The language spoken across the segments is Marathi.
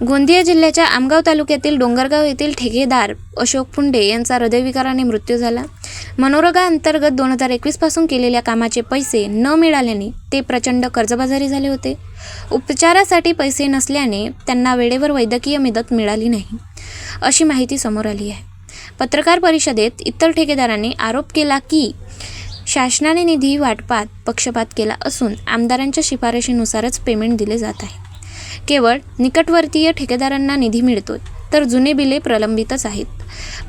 गोंदिया जिल्ह्याच्या आमगाव तालुक्यातील डोंगरगाव येथील ठेकेदार अशोक पुंडे यांचा हृदयविकाराने मृत्यू झाला. मनोरगा अंतर्गत दोन हजार एकवीसपासून केलेल्या कामाचे पैसे न मिळाल्याने ते प्रचंड कर्जबाजारी झाले होते. उपचारासाठी पैसे नसल्याने त्यांना वेळेवर वैद्यकीय मदत मिळाली नाही अशी माहिती समोर आली आहे. पत्रकार परिषदेत इतर ठेकेदारांनी आरोप केला की शासनाने निधी वाटपात पक्षपात केला असून आमदारांच्या शिफारशीनुसारच पेमेंट दिले जात आहे. केवळ निकटवर्तीय ठेकेदारांना निधी मिळतो तर जुने बिले प्रलंबितच आहेत.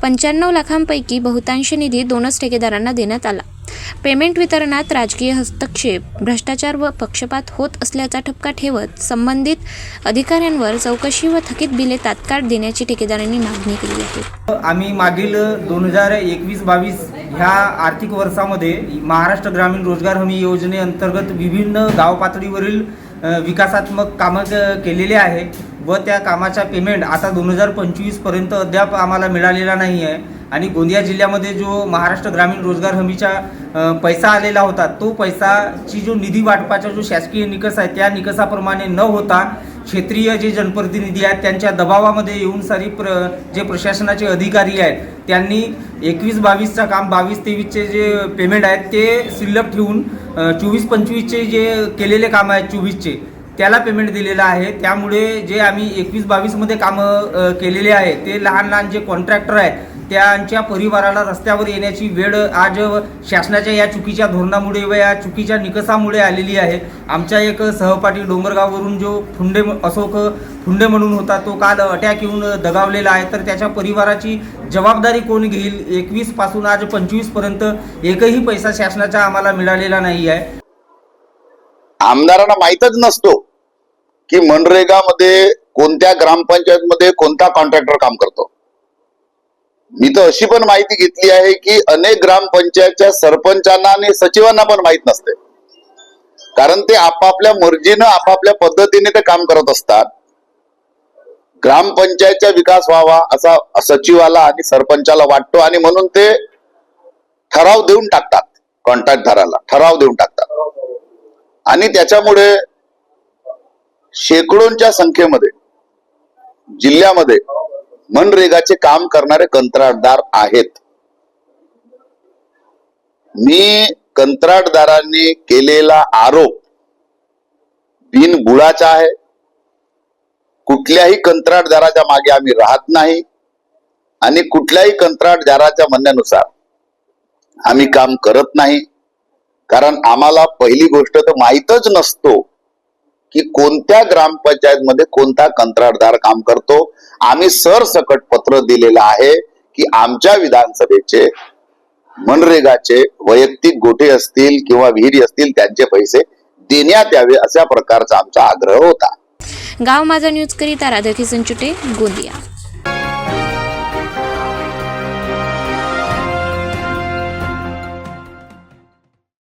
पंच्याण्णव लाखांपैकी बहुतांश निधी दोनच ठेकेदारांना देण्यात आला. पेमेंट वितरणात राजकीय हस्तक्षेप भ्रष्टाचार व पक्षपात होत असल्याचा ठपका ठेवत संबंधित अधिकाऱ्यांवर चौकशी व थकीत बिले तात्काळ देण्याची ठेकेदारांनी मागणी केली आहे. आम्ही मागील दोन हजार एकवीस बावीस ह्या आर्थिक वर्षामध्ये महाराष्ट्र ग्रामीण रोजगार हमी योजनेअंतर्गत विभिन्न गाव पातळीवरील विकासात्मक कामं केलेली केलेले आहे व त्या कामाचा पेमेंट आता दोन हजार पंचवीसपर्यंत अद्याप आम्हाला मिळालेला नाही आहे. आणि गोंदिया जिल्ह्यामध्ये जो महाराष्ट्र ग्रामीण रोजगार हमीचा पैसा आलेला होता तो पैसाची जो निधी वाटपाचा जो शासकीय निकष आहे त्या निकषाप्रमाणे न होता क्षेत्रीय जे जनप्रतिनिधी आहेत त्यांच्या दबावामध्ये येऊन सारी प्र जे प्रशासनाचे अधिकारी आहेत त्यांनी एकवीस बावीसचं काम बावीस तेवीसचे जे पेमेंट आहेत ते शिल्लक ठेवून चोवीस पंचवीसचे जे केलेले काम आहेत चोवीसचे त्याला पेमेंट दिलेलं आहे. त्यामुळे जे आम्ही एकवीस बावीसमध्ये कामं केलेले आहे ते लहान लहान जे कॉन्ट्रॅक्टर आहेत त्यांच्या परिवाराला रस्त्यावर येण्याची वेळ आज शासनाच्या या चुकीच्या धोरणामुळे व या चुकीच्या निकषामुळे आलेली आहे. आमच्या एक सहपाठी डोंगरगाववरून जो फुंडे अशोक फुंडे म्हणून होता तो काल अटॅक येऊन दगावलेला आहे. तर त्याच्या परिवाराची जबाबदारी कोण घेईल? एकवीसपासून आज पंचवीसपर्यंत एकही पैसा शासनाचा आम्हाला मिळालेला नाही आहे. आमदारांना माहीतच नसतो की मनरेगामध्ये कोणत्या ग्रामपंचायतमध्ये कोणता कॉन्ट्रॅक्टर काम करतो. मी तर अशी पण माहिती घेतली आहे की अनेक ग्रामपंचायतच्या सरपंचांना आणि सचिवांना पण माहीत नसते. कारण ते आपापल्या मर्जीनं आपापल्या पद्धतीने ते काम करत असतात. ग्रामपंचायतचा विकास व्हावा असा सचिवाला आणि सरपंचाला वाटतो आणि म्हणून ते ठराव देऊन टाकतात कॉन्ट्रॅक्टदाराला ठराव देऊन टाकतात. आणि त्याच्यामुळे शेकडोंच्या संख्येमध्ये जिल्ह्यामध्ये मनरेगाचे काम करणारे कंत्राटदार आहेत. मी कंत्राटदारांनी केलेला आरोप बिनबुडाचा आहे. कुठल्याही कंत्राटदाराच्या मागे आम्ही राहत नाही आणि कुठल्याही कंत्राटदाराच्या म्हणण्यानुसार आम्ही काम करत नाही. कारण आम्हाला पहिली गोष्ट तर माहीतच नसतो की कोणत्या ग्रामपंचायत मध्ये कोणता कंत्राटदार काम करतो. आम्ही सरसकट पत्र दिलेलं आहे की आमच्या विधानसभेचे मनरेगाचे वैयक्तिक गोठे असतील किंवा विहिरी असतील त्यांचे पैसे देण्यात यावे अशा प्रकारचा आमचा आग्रह होता. गाव माझा न्यूज करीता राधाकिसन चुटे गोंदिया.